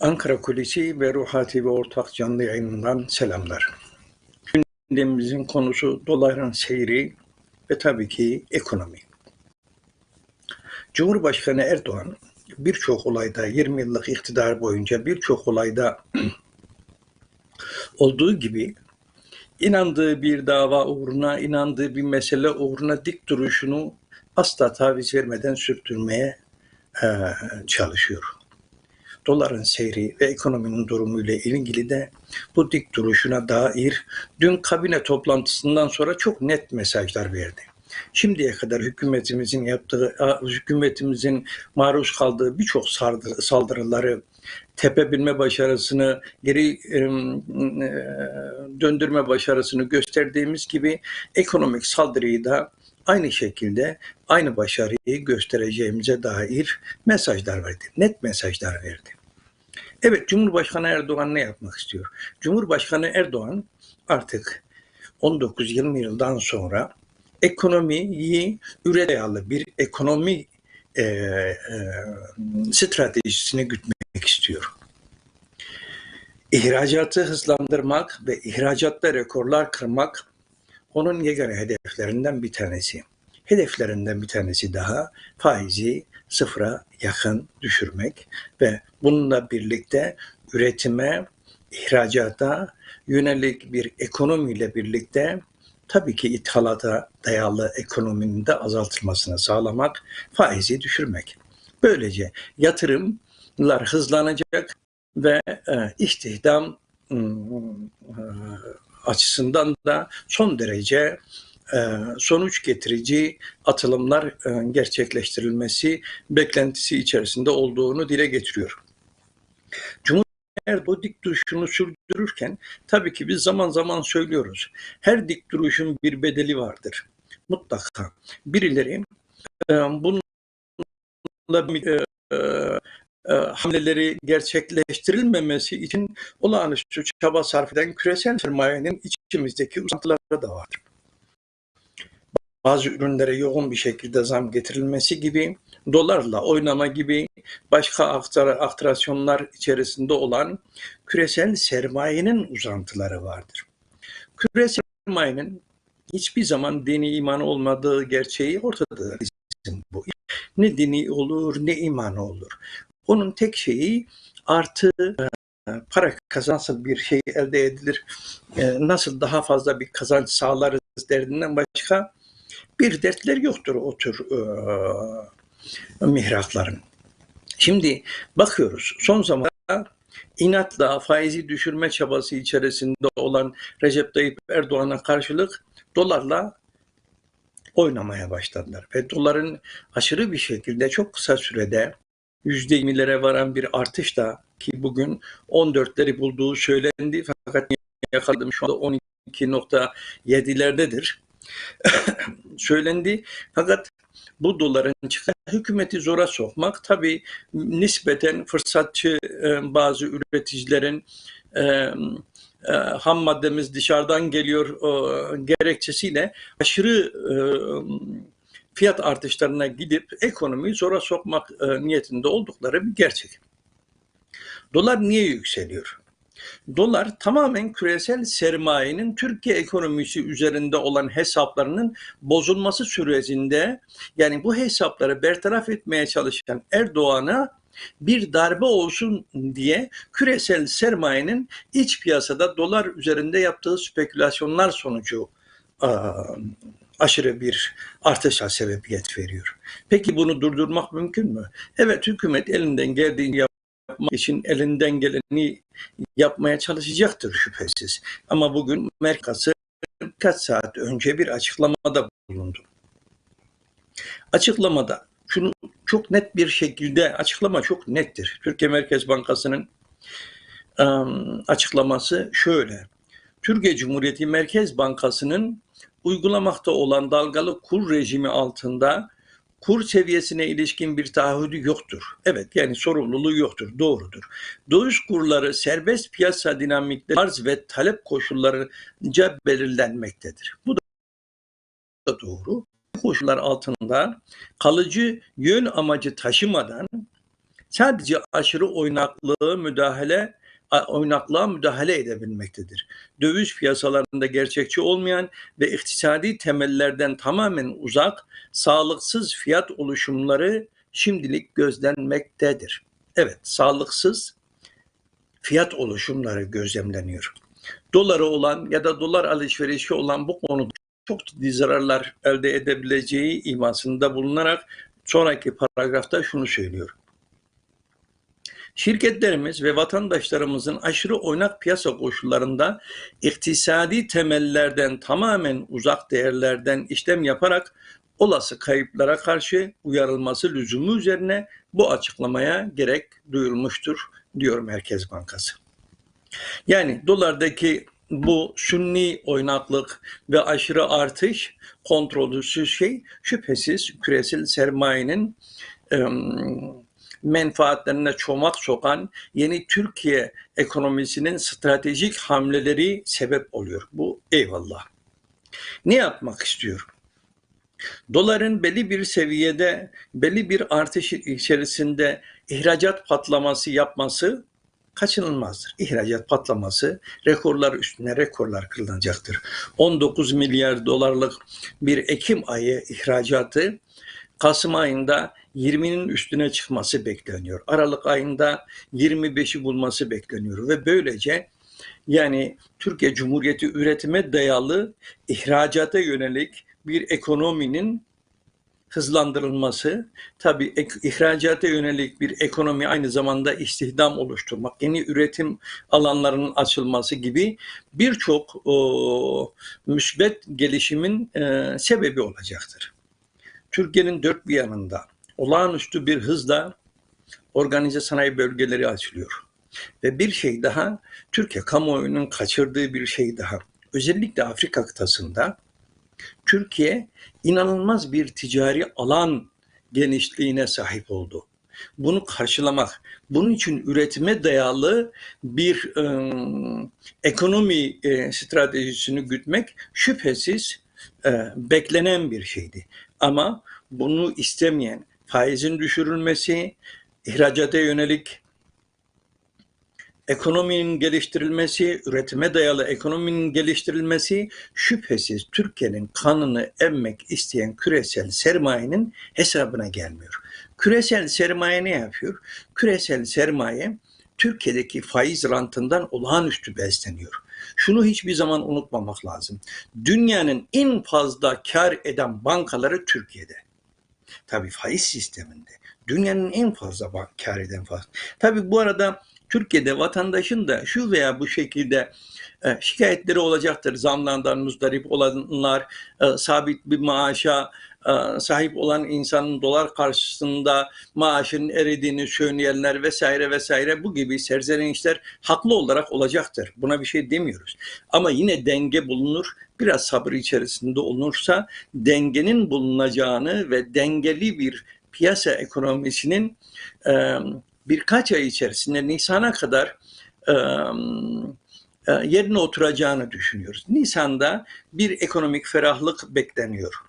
Ankara Kulisi ve Ruhati ve Ortak canlı yayınından selamlar. Gündemimizin konusu doların seyri ve tabii ki ekonomi. Cumhurbaşkanı Erdoğan birçok olayda 20 yıllık iktidar boyunca birçok olayda olduğu gibi inandığı bir dava uğruna, inandığı bir mesele uğruna dik duruşunu asla taviz vermeden sürdürmeye eee, çalışıyor. Doların seyri ve ekonominin durumuyla ilgili de bu dik duruşuna dair dün kabine toplantısından sonra çok net mesajlar verdi. Şimdiye kadar hükümetimizin yaptığı, hükümetimizin maruz kaldığı birçok saldırıları, tepebilme başarısını, geri e, döndürme başarısını gösterdiğimiz gibi ekonomik saldırıyı da aynı şekilde aynı başarıyı göstereceğimize dair mesajlar verdi. Net mesajlar verdi. Evet Cumhurbaşkanı Erdoğan ne yapmak istiyor? Cumhurbaşkanı Erdoğan artık 19-20 yıldan sonra ekonomiyi üre dayalı bir ekonomi e, e, stratejisine gütmek istiyor. İhracatı hızlandırmak ve ihracatta rekorlar kırmak onun yegane hedeflerinden bir tanesi. Hedeflerinden bir tanesi daha faizi sıfıra yakın düşürmek ve bununla birlikte üretime, ihracata yönelik bir ekonomiyle birlikte tabii ki ithalata dayalı ekonominin de azaltılmasını sağlamak, faizi düşürmek. Böylece yatırımlar hızlanacak ve e, istihdam ım, e, açısından da son derece sonuç getirici atılımlar e, gerçekleştirilmesi beklentisi içerisinde olduğunu dile getiriyor. Cumhurbaşkanı bu dik duruşunu sürdürürken tabii ki biz zaman zaman söylüyoruz. Her dik duruşun bir bedeli vardır. Mutlaka. Birileri e, bununla e, e, e, hamleleri gerçekleştirilmemesi için olağanüstü çaba sarf eden küresel sermayenin içimizdeki uzantıları da var. Bazı ürünlere yoğun bir şekilde zam getirilmesi gibi, dolarla oynama gibi başka aktrasyonlar içerisinde olan küresel sermayenin uzantıları vardır. Küresel sermayenin hiçbir zaman dini iman olmadığı gerçeği. Bizim bu. Ne dini olur ne imanı olur. Onun tek şeyi artı e, para kazan bir şey elde edilir, e, nasıl daha fazla bir kazanç sağlarız derdinden başka bir dertler yoktur o tür e, mihrakların. Şimdi bakıyoruz son zamanlarda inatla faizi düşürme çabası içerisinde olan Recep Tayyip Erdoğan'a karşılık dolarla oynamaya başladılar. Ve doların aşırı bir şekilde çok kısa sürede %20'lere varan bir artışla ki bugün 14'leri bulduğu söylendi fakat yakaladım şu anda 12.7'lerdedir. söylendi fakat bu doların çıkan hükümeti zora sokmak tabi nispeten fırsatçı e, bazı üreticilerin e, e, ham maddemiz dışarıdan geliyor o, gerekçesiyle aşırı e, fiyat artışlarına gidip ekonomiyi zora sokmak e, niyetinde oldukları bir gerçek. Dolar niye yükseliyor? Dolar tamamen küresel sermayenin Türkiye ekonomisi üzerinde olan hesaplarının bozulması sürecinde yani bu hesapları bertaraf etmeye çalışan Erdoğan'a bir darbe olsun diye küresel sermayenin iç piyasada dolar üzerinde yaptığı spekülasyonlar sonucu aşırı bir artışa sebebiyet veriyor. Peki bunu durdurmak mümkün mü? Evet hükümet elinden geldiğini yapmak için elinden geleni yapmaya çalışacaktır şüphesiz. Ama bugün Merkaz'ı birkaç saat önce bir açıklamada bulundu. Açıklamada şunu çok net bir şekilde açıklama çok nettir. Türkiye Merkez Bankası'nın açıklaması şöyle. Türkiye Cumhuriyeti Merkez Bankası'nın uygulamakta olan dalgalı kur rejimi altında kur seviyesine ilişkin bir taahhüdü yoktur. Evet yani sorumluluğu yoktur. Doğrudur. Döviz kurları serbest piyasa dinamikleri arz ve talep koşullarınca belirlenmektedir. Bu da doğru. Bu koşullar altında kalıcı yön amacı taşımadan sadece aşırı oynaklığı müdahale oynaklığa müdahale edebilmektedir. Döviz piyasalarında gerçekçi olmayan ve iktisadi temellerden tamamen uzak, sağlıksız fiyat oluşumları şimdilik gözlenmektedir. Evet, sağlıksız fiyat oluşumları gözlemleniyor. Doları olan ya da dolar alışverişi olan bu konuda çok ciddi zararlar elde edebileceği imasında bulunarak sonraki paragrafta şunu söylüyor. Şirketlerimiz ve vatandaşlarımızın aşırı oynak piyasa koşullarında iktisadi temellerden tamamen uzak değerlerden işlem yaparak olası kayıplara karşı uyarılması lüzumu üzerine bu açıklamaya gerek duyulmuştur diyor Merkez Bankası. Yani dolardaki bu sünni oynaklık ve aşırı artış kontrolsüz şey şüphesiz küresel sermayenin em, menfaatlerine çomak sokan yeni Türkiye ekonomisinin stratejik hamleleri sebep oluyor. Bu eyvallah. Ne yapmak istiyor? Doların belli bir seviyede, belli bir artış içerisinde ihracat patlaması yapması kaçınılmazdır. İhracat patlaması rekorlar üstüne rekorlar kırılacaktır. 19 milyar dolarlık bir Ekim ayı ihracatı Kasım ayında 20'nin üstüne çıkması bekleniyor. Aralık ayında 25'i bulması bekleniyor ve böylece yani Türkiye Cumhuriyeti üretime dayalı ihracata yönelik bir ekonominin hızlandırılması, tabii ek, ihracata yönelik bir ekonomi aynı zamanda istihdam oluşturmak, yeni üretim alanlarının açılması gibi birçok müsbet gelişimin e, sebebi olacaktır. Türkiye'nin dört bir yanında olağanüstü bir hızla organize sanayi bölgeleri açılıyor. Ve bir şey daha, Türkiye kamuoyunun kaçırdığı bir şey daha. Özellikle Afrika kıtasında Türkiye inanılmaz bir ticari alan genişliğine sahip oldu. Bunu karşılamak, bunun için üretime dayalı bir e, ekonomi e, stratejisini gütmek şüphesiz e, beklenen bir şeydi. Ama bunu istemeyen, faizin düşürülmesi, ihracata yönelik ekonominin geliştirilmesi, üretime dayalı ekonominin geliştirilmesi şüphesiz Türkiye'nin kanını emmek isteyen küresel sermayenin hesabına gelmiyor. Küresel sermaye ne yapıyor? Küresel sermaye Türkiye'deki faiz rantından olağanüstü besleniyor. Şunu hiçbir zaman unutmamak lazım. Dünyanın en fazla kar eden bankaları Türkiye'de. Tabii faiz sisteminde. Dünyanın en fazla kar eden fazla. Tabii bu arada Türkiye'de vatandaşın da şu veya bu şekilde e, şikayetleri olacaktır. Zamlardan muzdarip olanlar, e, sabit bir maaşa sahip olan insanın dolar karşısında maaşının eridiğini söyleyenler vesaire vesaire bu gibi serzenişler haklı olarak olacaktır. Buna bir şey demiyoruz. Ama yine denge bulunur. Biraz sabır içerisinde olunursa dengenin bulunacağını ve dengeli bir piyasa ekonomisinin e, birkaç ay içerisinde Nisan'a kadar e, e, yerine oturacağını düşünüyoruz. Nisan'da bir ekonomik ferahlık bekleniyor.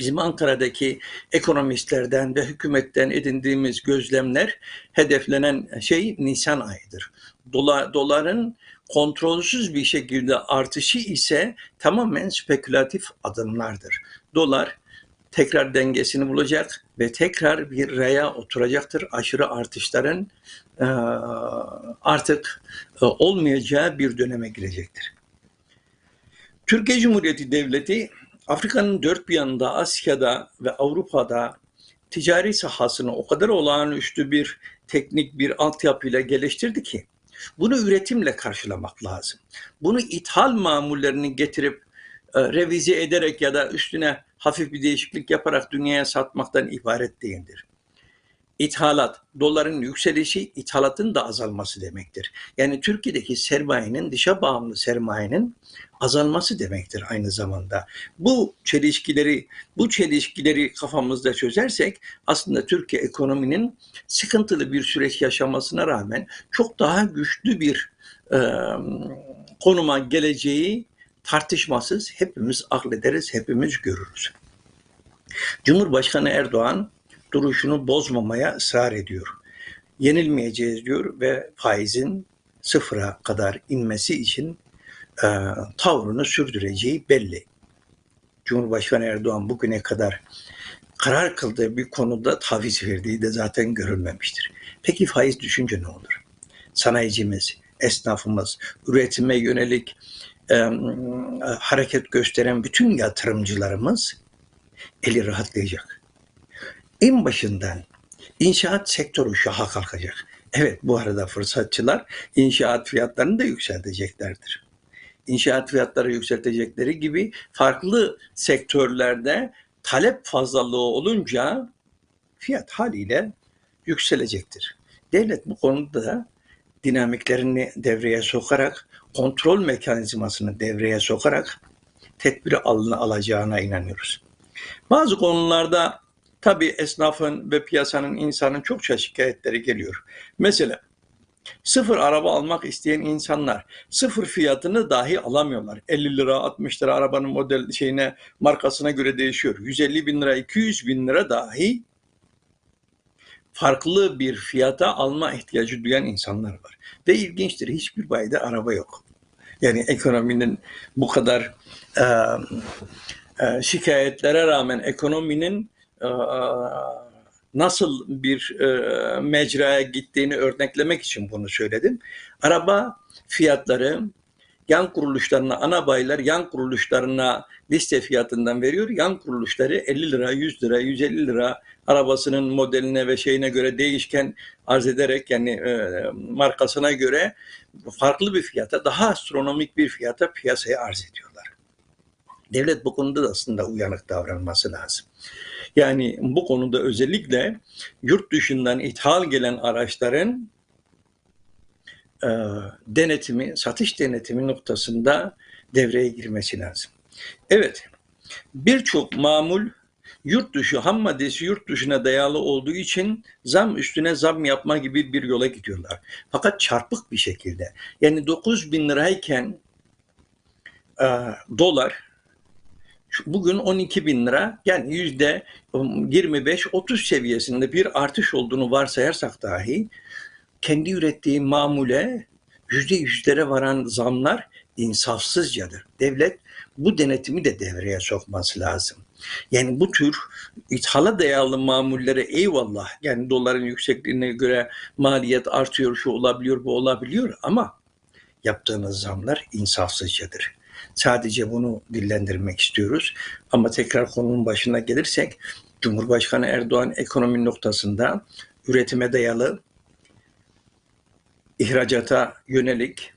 Bizim Ankara'daki ekonomistlerden ve hükümetten edindiğimiz gözlemler hedeflenen şey Nisan ayıdır. Dolar, doların kontrolsüz bir şekilde artışı ise tamamen spekülatif adımlardır. Dolar tekrar dengesini bulacak ve tekrar bir raya oturacaktır. Aşırı artışların e, artık e, olmayacağı bir döneme girecektir. Türkiye Cumhuriyeti Devleti Afrika'nın dört bir yanında Asya'da ve Avrupa'da ticari sahasını o kadar olağanüstü bir teknik bir altyapıyla geliştirdi ki bunu üretimle karşılamak lazım. Bunu ithal mamullerini getirip e, revize ederek ya da üstüne hafif bir değişiklik yaparak dünyaya satmaktan ibaret değildir. İthalat, doların yükselişi ithalatın da azalması demektir. Yani Türkiye'deki sermayenin, dışa bağımlı sermayenin azalması demektir aynı zamanda. Bu çelişkileri, bu çelişkileri kafamızda çözersek aslında Türkiye ekonominin sıkıntılı bir süreç yaşamasına rağmen çok daha güçlü bir e, konuma geleceği tartışmasız hepimiz aklederiz, hepimiz görürüz. Cumhurbaşkanı Erdoğan duruşunu bozmamaya ısrar ediyor. yenilmeyeceğiz diyor ve faizin sıfıra kadar inmesi için e, tavrını sürdüreceği belli. Cumhurbaşkanı Erdoğan bugüne kadar karar kıldığı bir konuda taviz verdiği de zaten görülmemiştir. Peki faiz düşünce ne olur? Sanayicimiz, esnafımız, üretime yönelik e, hareket gösteren bütün yatırımcılarımız eli rahatlayacak. En başından inşaat sektörü şaha kalkacak. Evet bu arada fırsatçılar inşaat fiyatlarını da yükselteceklerdir. İnşaat fiyatları yükseltecekleri gibi farklı sektörlerde talep fazlalığı olunca fiyat haliyle yükselecektir. Devlet bu konuda da dinamiklerini devreye sokarak, kontrol mekanizmasını devreye sokarak tedbiri alını alacağına inanıyoruz. Bazı konularda tabii esnafın ve piyasanın insanın çokça şikayetleri geliyor. Mesela sıfır araba almak isteyen insanlar sıfır fiyatını dahi alamıyorlar. 50 lira 60 lira arabanın model şeyine markasına göre değişiyor. 150 bin lira 200 bin lira dahi farklı bir fiyata alma ihtiyacı duyan insanlar var. Ve ilginçtir hiçbir bayide araba yok. Yani ekonominin bu kadar e, e, şikayetlere rağmen ekonominin nasıl bir e, mecraya gittiğini örneklemek için bunu söyledim. Araba fiyatları yan kuruluşlarına, ana bayiler yan kuruluşlarına liste fiyatından veriyor. Yan kuruluşları 50 lira, 100 lira, 150 lira arabasının modeline ve şeyine göre değişken arz ederek yani e, markasına göre farklı bir fiyata, daha astronomik bir fiyata piyasaya arz ediyorlar. Devlet bu konuda da aslında uyanık davranması lazım. Yani bu konuda özellikle yurt dışından ithal gelen araçların e, denetimi, satış denetimi noktasında devreye girmesi lazım. Evet, birçok mamul yurt dışı ham maddesi yurt dışına dayalı olduğu için zam üstüne zam yapma gibi bir yola gidiyorlar. Fakat çarpık bir şekilde. Yani 9 bin lirayken e, dolar bugün 12 bin lira yani yüzde 25-30 seviyesinde bir artış olduğunu varsayarsak dahi kendi ürettiği mamule yüzde yüzlere varan zamlar insafsızcadır. Devlet bu denetimi de devreye sokması lazım. Yani bu tür ithala dayalı mamullere eyvallah yani doların yüksekliğine göre maliyet artıyor, şu olabiliyor, bu olabiliyor ama yaptığınız zamlar insafsızcadır. Sadece bunu dillendirmek istiyoruz. Ama tekrar konunun başına gelirsek Cumhurbaşkanı Erdoğan ekonomi noktasında üretime dayalı ihracata yönelik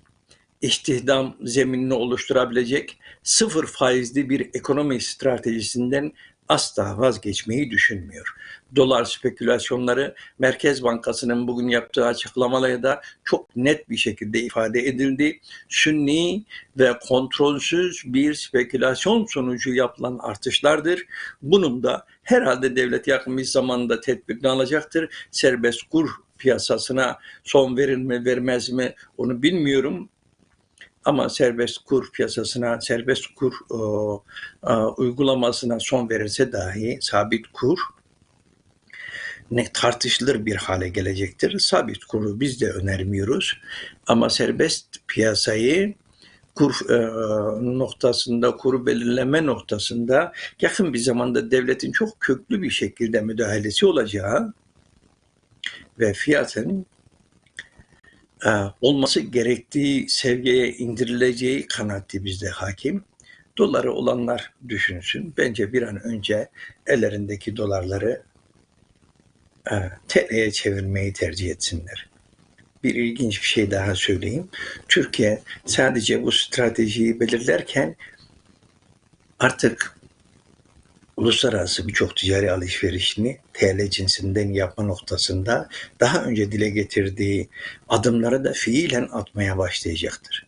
istihdam zeminini oluşturabilecek sıfır faizli bir ekonomi stratejisinden asla vazgeçmeyi düşünmüyor. Dolar spekülasyonları Merkez Bankası'nın bugün yaptığı açıklamalarda da çok net bir şekilde ifade edildi. Sünni ve kontrolsüz bir spekülasyon sonucu yapılan artışlardır. Bunun da herhalde devlet yakın bir zamanda tedbirini alacaktır. Serbest kur piyasasına son verir mi vermez mi onu bilmiyorum. Ama serbest kur piyasasına, serbest kur o, o, uygulamasına son verirse dahi sabit kur ne tartışılır bir hale gelecektir. Sabit kuru biz de önermiyoruz. Ama serbest piyasayı kur e, noktasında, kuru belirleme noktasında yakın bir zamanda devletin çok köklü bir şekilde müdahalesi olacağı ve fiyatın e, olması gerektiği seviyeye indirileceği kanaati bizde hakim. Doları olanlar düşünsün. Bence bir an önce ellerindeki dolarları TL'ye çevirmeyi tercih etsinler. Bir ilginç bir şey daha söyleyeyim. Türkiye sadece bu stratejiyi belirlerken artık uluslararası birçok ticari alışverişini TL cinsinden yapma noktasında daha önce dile getirdiği adımları da fiilen atmaya başlayacaktır.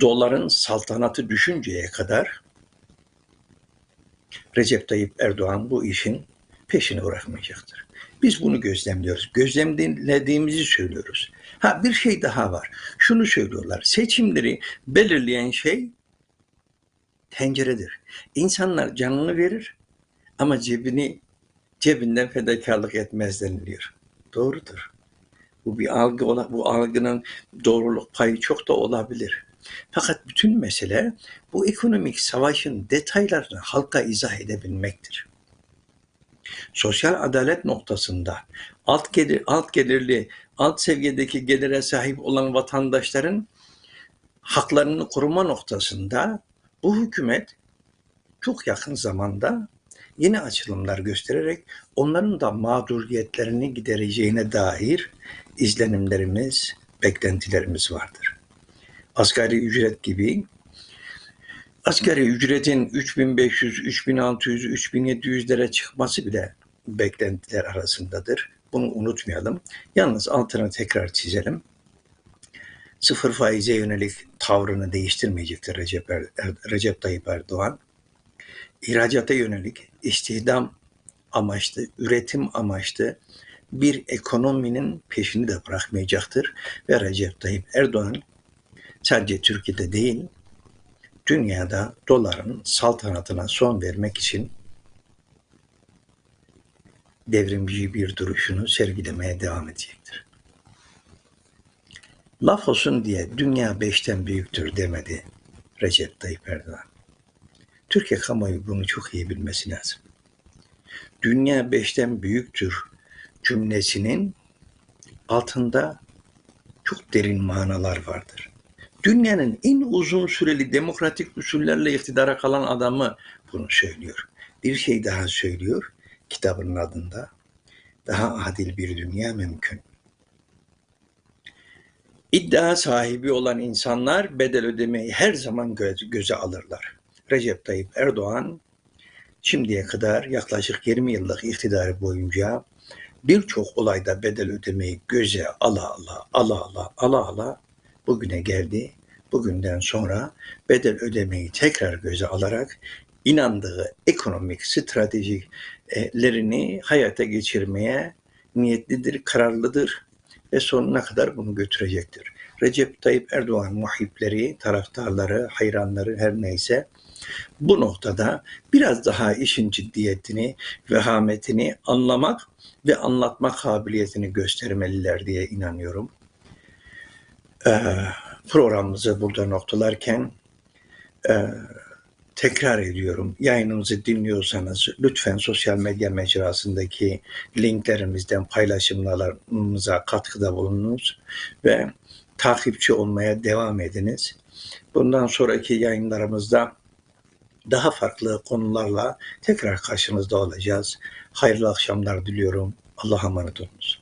Doların saltanatı düşünceye kadar Recep Tayyip Erdoğan bu işin peşini bırakmayacaktır. Biz bunu gözlemliyoruz. Gözlemlediğimizi söylüyoruz. Ha bir şey daha var. Şunu söylüyorlar. Seçimleri belirleyen şey tenceredir. İnsanlar canını verir ama cebini cebinden fedakarlık etmez deniliyor. Doğrudur. Bu bir algı ola- bu algının doğruluk payı çok da olabilir. Fakat bütün mesele bu ekonomik savaşın detaylarını halka izah edebilmektir. Sosyal adalet noktasında alt gelir, alt gelirli, alt seviyedeki gelire sahip olan vatandaşların haklarını koruma noktasında bu hükümet çok yakın zamanda yeni açılımlar göstererek onların da mağduriyetlerini gidereceğine dair izlenimlerimiz, beklentilerimiz vardır. Asgari ücret gibi asgari ücretin 3500, 3600, 3700'lere çıkması bile beklentiler arasındadır. Bunu unutmayalım. Yalnız altını tekrar çizelim. Sıfır faize yönelik tavrını değiştirmeyecektir Recep, er, Recep Tayyip Erdoğan. İhracata yönelik istihdam amaçlı, üretim amaçlı bir ekonominin peşini de bırakmayacaktır. Ve Recep Tayyip Erdoğan sadece Türkiye'de değil, dünyada doların saltanatına son vermek için devrimci bir duruşunu sergilemeye devam edecektir. Laf olsun diye dünya beşten büyüktür demedi Recep Tayyip Erdoğan. Türkiye kamuoyu bunu çok iyi bilmesi lazım. Dünya beşten büyüktür cümlesinin altında çok derin manalar vardır. Dünyanın en uzun süreli demokratik usullerle iktidara kalan adamı bunu söylüyor. Bir şey daha söylüyor kitabının adında. Daha adil bir dünya mümkün. İddia sahibi olan insanlar bedel ödemeyi her zaman göz, göze alırlar. Recep Tayyip Erdoğan şimdiye kadar yaklaşık 20 yıllık iktidarı boyunca birçok olayda bedel ödemeyi göze ala ala ala ala ala ala bugüne geldi. Bugünden sonra bedel ödemeyi tekrar göze alarak inandığı ekonomik stratejilerini hayata geçirmeye niyetlidir, kararlıdır ve sonuna kadar bunu götürecektir. Recep Tayyip Erdoğan muhipleri, taraftarları, hayranları her neyse bu noktada biraz daha işin ciddiyetini, vehametini anlamak ve anlatma kabiliyetini göstermeliler diye inanıyorum. Ee, programımızı burada noktalarken e, tekrar ediyorum. Yayınımızı dinliyorsanız lütfen sosyal medya mecrasındaki linklerimizden paylaşımlarımıza katkıda bulununuz ve takipçi olmaya devam ediniz. Bundan sonraki yayınlarımızda daha farklı konularla tekrar karşınızda olacağız. Hayırlı akşamlar diliyorum. Allah'a emanet olunuz.